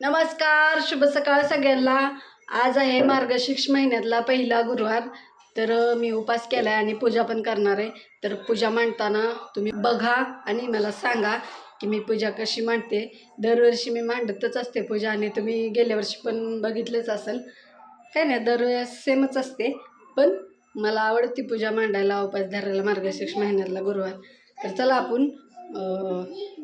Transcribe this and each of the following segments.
नमस्कार शुभ सकाळ सगळ्यांना. आज आहे मार्गशीर्ष महिन्यातला पहिला गुरुवार. तर मी उपास केला आहे आणि पूजा पण करणार आहे. तर पूजा मांडताना तुम्ही बघा आणि मला सांगा की मी पूजा कशी मांडते. दरवर्षी मी मांडतच असते पूजा आणि तुम्ही गेल्या वर्षी पण बघितलंच असेल. काय नाही दरवेळेस सेमच असते. पण मला आवडती पूजा मांडायला उपास धरायला मार्गशीर्ष महिन्यातला गुरुवार. तर चला आपण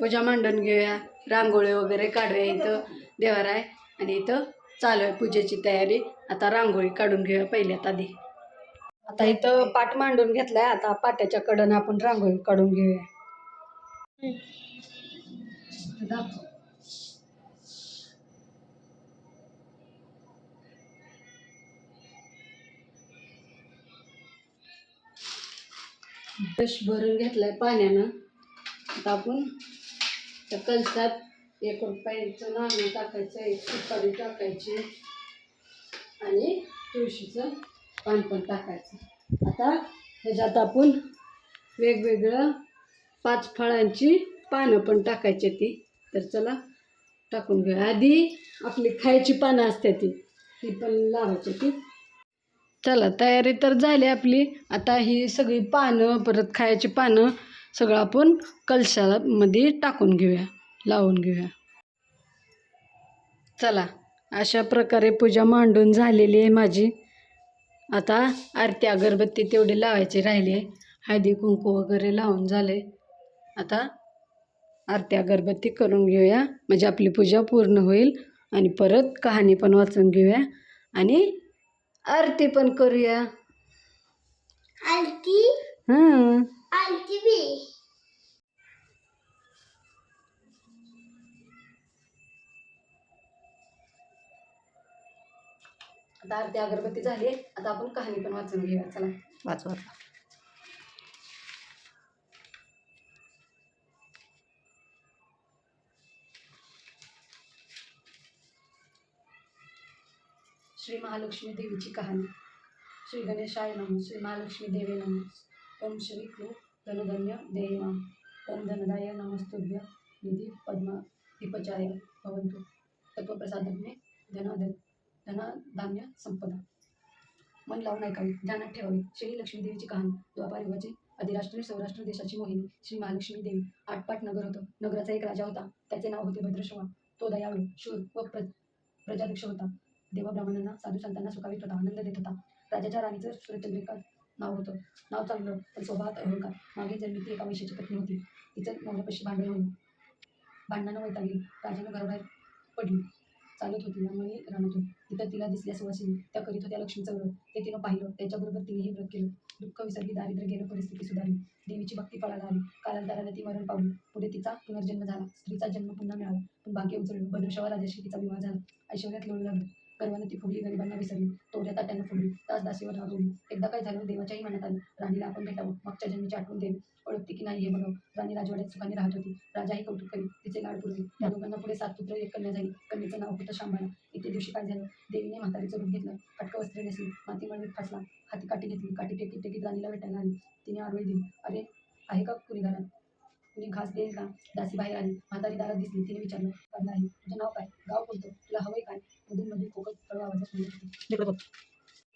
पूजा मांडून घेऊया. रांगोळी वगैरे काढूया इथं. देवार आहे. आणि इथं चालू आहे पूजेची तयारी. आता रांगोळी काढून घेऊया पहिल्यात आधी. आता इथं पाट मांडून घेतलाय. आता पाट्याच्या कडनं आपण रांगोळी काढून घेऊया. ब्रश भरून घेतलाय पाण्यानं. आता आपण त्या कलसात एक रुपयाचं नाणं टाकायचं एक सुपारी टाकायची आणि तुळशीचं पान पण टाकायचं. आता ह्याच्यात आपण वेगवेगळं पाच फळांची पानं पण टाकायची ती. तर चला टाकून घ्या आधी आपली खायची पानं असते ती ती पण लावायची ती. चला तयारी तर झाली आपली. आता ही सगळी पानं परत खायची पानं सगळं आपण कलशामध्ये टाकून घेऊया लावून घेऊया. चला अशा प्रकारे पूजा मांडून झालेली आहे माझी. आता आरती अगरबत्ती तेवढी लावायची राहिली आहे. हळदी कुंकू वगैरे लावून झाले. आता आरती अगरबत्ती करून घेऊया. म्हणजे आपली पूजा पूर्ण होईल आणि परत कहाणी पण वाचून घेऊया आणि आरती पण करूया. आरती आता आरती अगरबत्ती झाली आता आपण कहाणी पण वाचून घेऊया. चला. वाच वाच श्री महालक्ष्मी देवीची कहाणी. श्री गणेशाय नम श्री महालक्ष्मी देवे नम. ओम श्री क्लू धनधन्य देय नम ओम धनदाय नमस्तुभ्य निधी पद्म दीपचाय भवंतु तत्वप्रसादज्ञे धनाद त्यांना धान्य संपदा. मन लावून ऐकावी ध्यानात ठेवावी. श्री लक्ष्मी देवीची कहाणी. द्वापार युगाची अधिराष्ट्रीय सौराष्ट्र देशाची मोहिनी. श्री महालक्ष्मी देवी. आठपाठ नगर होतं. नगराचा एक राजा होता. त्याचे नाव होते भद्रश्रवा तो दयाळू शूर व प्र प्रजादक्ष होता. देवब्राह्मणांना साधू संतांना सुखावित होता आनंद देत होता. राजाच्या राणीचं सूर्यचंद्रिका नाव होतं. नाव चांगलं पण स्वभावात अहंकार. मागे जन्मी ती एका वैशाची पत्नी होती. तिचं नवऱ्यापाशी भांडण होईल भांडणानं वैतागली. राजानं घराबाहेर पडली. चालत होती यामुळे रानातून. तिथं तिला दिसल्या सुवासिनी त्या करीत होत्या लक्ष्मीचं व्रत ते तिनं पाहिलं. त्याच्याबरोबर तिनेही व्रत केलं. दुःख विसरली दारिद्र्य गेलं परिस्थिती सुधारली. देवीची भक्ती फळाला आली. कालांतराने ती मरण पावली. पुढे तिचा पुनर्जन्म झाला. स्त्रीचा जन्म पुन्हा मिळाला. पण भाग्य उचललं. भद्रशवा राजाशी तिचा विवाह झाला. ऐश्वर्यात लोळू लागलं. गर्वानं ती फुगली गरिबांना विसरली तोऱ्या ताट्यानं फुगली तास दासीवर राबवली एकदा काय झालं देवाच्याही मनात आलं. राणीला आपण भेटावं मागच्या जन्मीची आठवण देवी ओळखते की नाही हे बघावं. राणी राजवाड्यात सुखाने राहत होती. राजाही कौतुक करी तिचे लाड पुरले त्या दोघांना पुढे सात पुत्र एक कन्या झाली. कन्येचं नाव होतं शांबाळा. इथे दिवशी काय झालं? देवीने म्हातारीचं रूप घेतलं. फटकं वस्त्रे नेसली. माती मळवीत फासला. हाती काठी घेतली. काठी टेकीत टेकीत राणीला भेटायला आली. तिने आरोळी दिली. अरे आहे का कुणी घरात? कुणी घास देईल का? दासी बाहेर आली. म्हातारी दारात दिसली. तिने विचारलं काय आहे तुझं नाव काय? गाव कोणतं?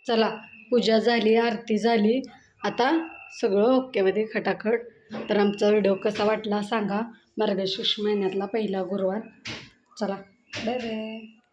चला पूजा झाली आरती झाली. आता सगळं ओकेमध्ये खटाखट. तर आमचा व्हिडिओ कसा वाटला सांगा. मार्गशीर्ष महिन्यातला पहिला गुरुवार. चला. Bye bye.